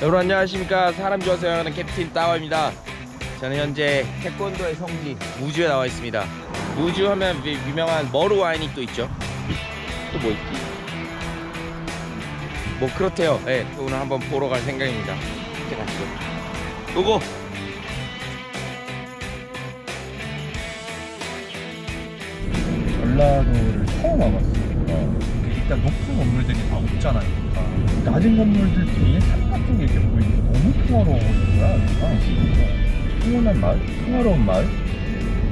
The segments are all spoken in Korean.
여러분 안녕하십니까? 사람 좋아서 여행하는 캡틴 따와입니다. 저는 현재 태권도의 성지 무주에 나와 있습니다. 무주 하면 유- 유명한 머루 와인이 또 있죠. 또 뭐 있지? 뭐 그렇대요. 네, 오늘 한번 보러 갈 생각입니다. 이렇게 가시죠. 고고 전라도를 처음 와봤어요. 일단 높은 건물들이 다 없잖아요. 그러니까. 낮은 건물들 뒤에 산 같은 게 이렇게 보이니까 너무 평화로운 거야. 여기가. 평온한 마을, 평화로운 마을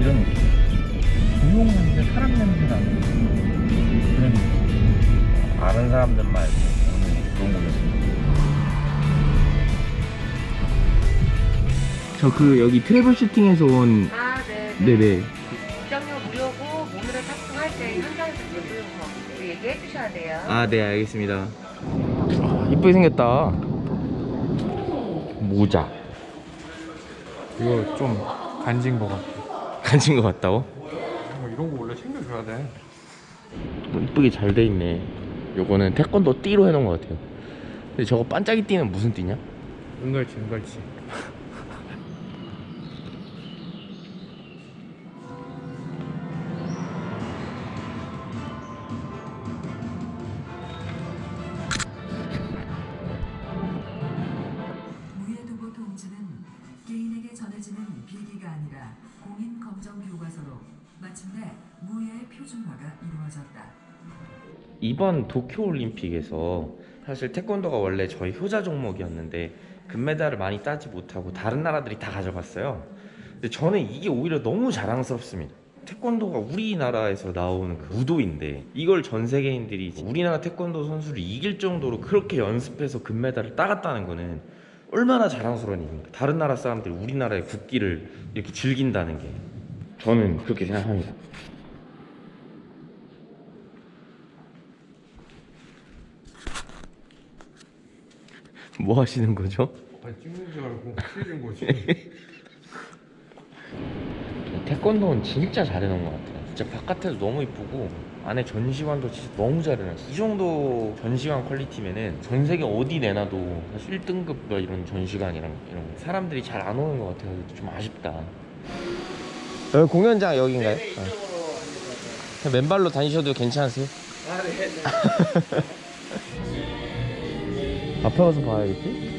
이런 느낌. 조용한데 사람 냄새 나는 그런 느낌. 아는 사람들 말고 그런 거였습니다 저 그 여기 트래블 슈팅에서 온 아, 네. 네네 현장에서 무료 얘기해 주셔야 돼요. 아, 네, 알겠습니다. 아, 이쁘게 생겼다. 모자. 이거 좀 간지인 것 같아. 간진 것 같다고? 뭐 이런 거 원래 챙겨줘야 돼. 뭐 이쁘게 잘 돼 있네. 요거는 태권도 띠로 해놓은 것 같아요. 근데 저거 반짝이 띠는 무슨 띠냐? 은갈치, 은갈치. 마침내 무예의 표준화가 이루어졌다. 이번 도쿄올림픽에서 사실 태권도가 원래 저희 효자 종목이었는데 금메달을 많이 따지 못하고 다른 나라들이 다 가져갔어요. 근데 저는 이게 오히려 너무 자랑스럽습니다. 태권도가 우리나라에서 나오는 그 무도인데 이걸 전 세계인들이 우리나라 태권도 선수를 이길 정도로 그렇게 연습해서 금메달을 따갔다는 거는 얼마나 자랑스러운 일입니까? 다른 나라 사람들이 우리나라의 국기를 이렇게 즐긴다는 게 저는 그렇게 생각합니다. 뭐 하시는 거죠? 아니 찍는 줄 알고 찍은 거지. 태권도는 진짜 잘해놓은 것 같아요. 진짜 바깥에도 너무 이쁘고 안에 전시관도 진짜 너무 잘해놨어. 이 정도 전시관 퀄리티면은 전 세계 어디 내놔도 사실 1등급 이런 전시관이랑 이런 거 사람들이 잘 안 오는 것 같아서 좀 아쉽다. 여기 공연장 여기인가요? 어. 맨발로 다니셔도 괜찮으세요? 아, 네. 앞에 가서 봐야겠지?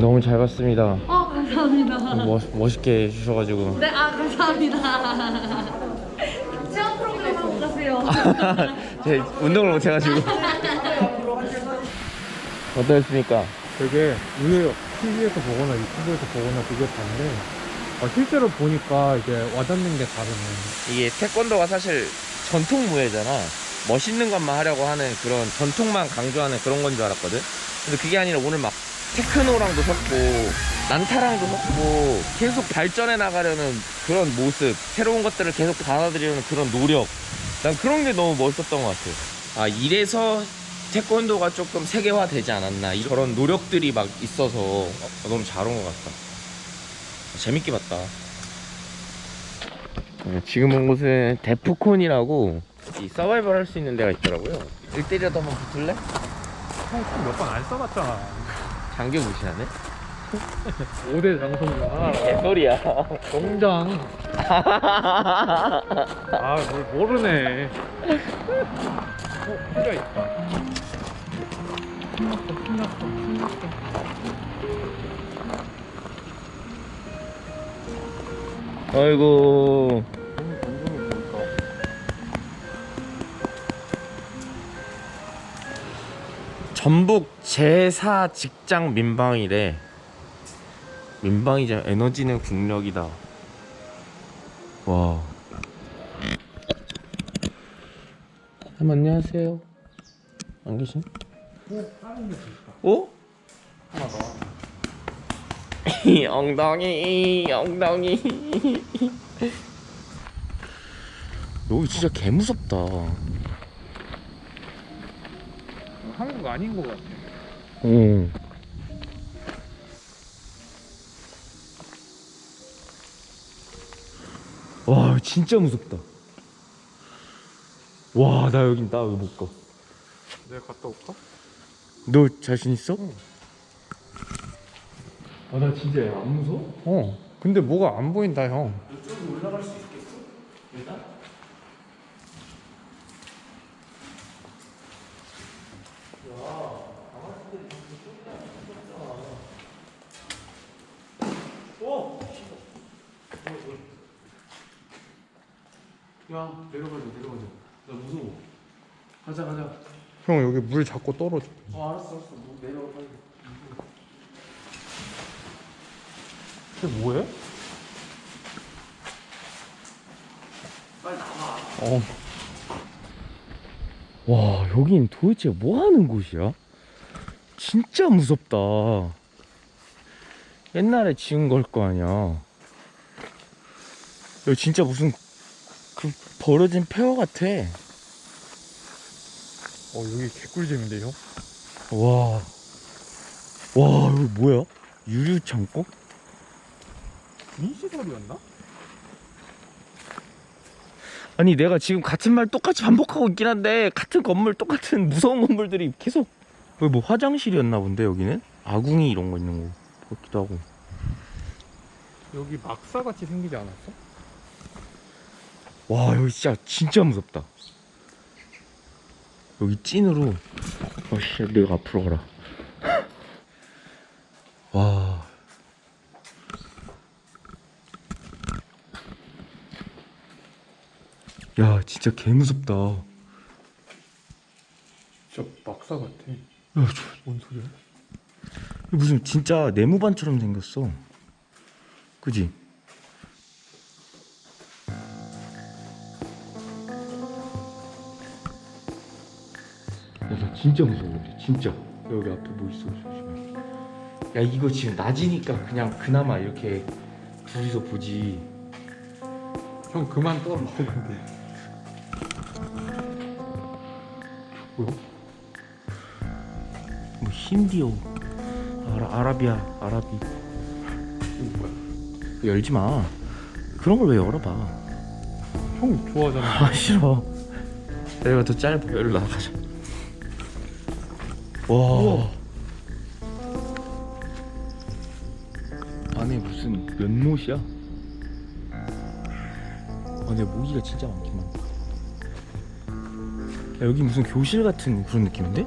너무 잘 봤습니다. 어, 감사합니다. 멋, 멋있게 해주셔가지고 네, 아, 감사합니다. 체험 프로그램 하고 가세요. 제 운동을 못 해가지고 어떠셨습니까? 되게 의외요. TV에서 보거나 유튜브에서 보거나 그게 다른데 어, 실제로 보니까 이제 와닿는 게 다르네. 이게 태권도가 사실 전통 무예잖아 멋있는 것만 하려고 하는 그런 전통만 강조하는 그런 건 줄 알았거든 근데 그게 아니라 오늘 막 테크노랑도 섞고 난타랑도 섞고 계속 발전해 나가려는 그런 모습 새로운 것들을 계속 받아들이려는 그런 노력. 난 그런 게 너무 멋있었던 것 같아 아 이래서 태권도가 조금 세계화 되지 않았나. 이런 노력들이 막 있어서 어, 너무 잘 온 것 같다. 재밌게 봤다. 네, 지금 온 곳은 데프콘이라고 이 서바이벌 할 수 있는 데가 있더라고요. 1대1이라도 한번 붙을래? 몇번 안 써봤잖아. 장교 무시하네? 5대 장성이야. 개소리야 농장. 아, 뭘 모르네. 어, 필요 있다. 신났어, 신났어, 신났어. 아이고 너무? 전북 제4 직장 민방위래 민방위자 에너지는 국력이다 와형 안녕하세요. 안 계신? 어? 하나 더. 엉덩이 엉덩이. 여기 진짜 개 무섭다. 한국 아닌 것 같아. 응. 와 진짜 무섭다. 와 나 여기 나 여기 못 가. 내가 갔다 올까? 너 자신 있어? 아 나 진짜 안 무서워? 어. 근데 뭐가 안 보인다 형. 좀 올라갈 수 있겠어? 일단? 야 내려가자 내려가자 나 무서워 가자 가자 형 여기 물 자꾸 떨어져. 어 알았어 알았어 너 내려가 빨리 쟤 뭐해? 빨리 나와 어. 와 여긴 도대체 뭐 하는 곳이야? 진짜 무섭다 옛날에 지은 걸 거 아니야 여기 진짜 무슨 그 버려진 폐허 같아 어 여기 개꿀잼인데 형. 와, 와, 여기 뭐야? 유류 창고? 민시설이었나? 아니, 내가 지금 같은 말 똑같이 반복하고 있긴 한데, 같은 건물, 똑같은 무서운 건물들이 계속. 여기 뭐 화장실이었나 본데, 여기는? 아궁이 이런 거 있는 거 같기도 하고. 여기 막사 같이 생기지 않았어? 와, 여기 진짜, 진짜 무섭다. 여기 찐으로. 어씨, 내가 앞으로 가라. 와. 야, 진짜 개 무섭다. 야, 진짜 막사 같아. 저, 뭔 소리야? 무슨 진짜 네모반처럼 생겼어. 그지? 진짜 무서워. 진짜. 여기 앞에 뭐 있어, 조심해. 야, 이거 지금 낮이니까 그냥 그나마 이렇게 둘이서 보지. 형 그만 떨어 근데. 뭐야? 뭐 힌디어, 아라, 아라비아, 아라비. 이거 뭐야? 열지 마. 그런 걸 왜 열어봐. 형 좋아하잖아. 아 싫어 내가 더 짧아 여기로 나가자 와 안에 무슨 연못이야 안에 모기가 진짜 많긴 많다 야, 여기 무슨 교실 같은 그런 느낌인데?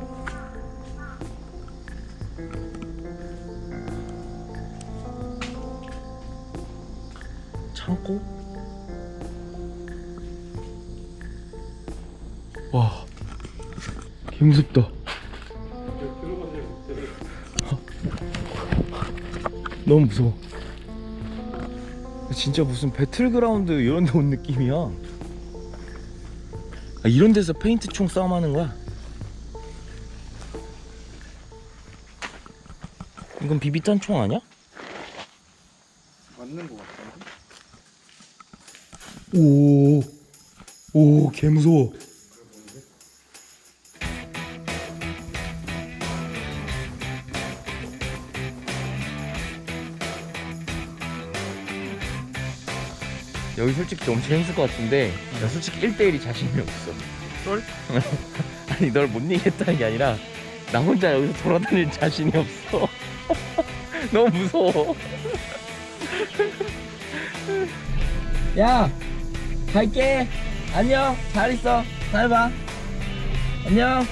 창고? 와, 개 무섭다. 너무 무서워. 진짜 무슨 배틀그라운드 이런 데 온 느낌이야. 아, 이런 데서 페인트 총 싸움 하는 거야? 이건 비비탄 총 아니야? 맞는 것 같은데? 오, 오, 개 무서워. 여기 솔직히 좀 재밌을 것 같은데 나 솔직히 1대1이 자신이 없어. 썰? 아니 널 못 이기겠다는 게 아니라 나 혼자 여기서 돌아다닐 자신이 없어. 너무 무서워. 야 갈게. 안녕. 잘 있어. 잘 봐. 안녕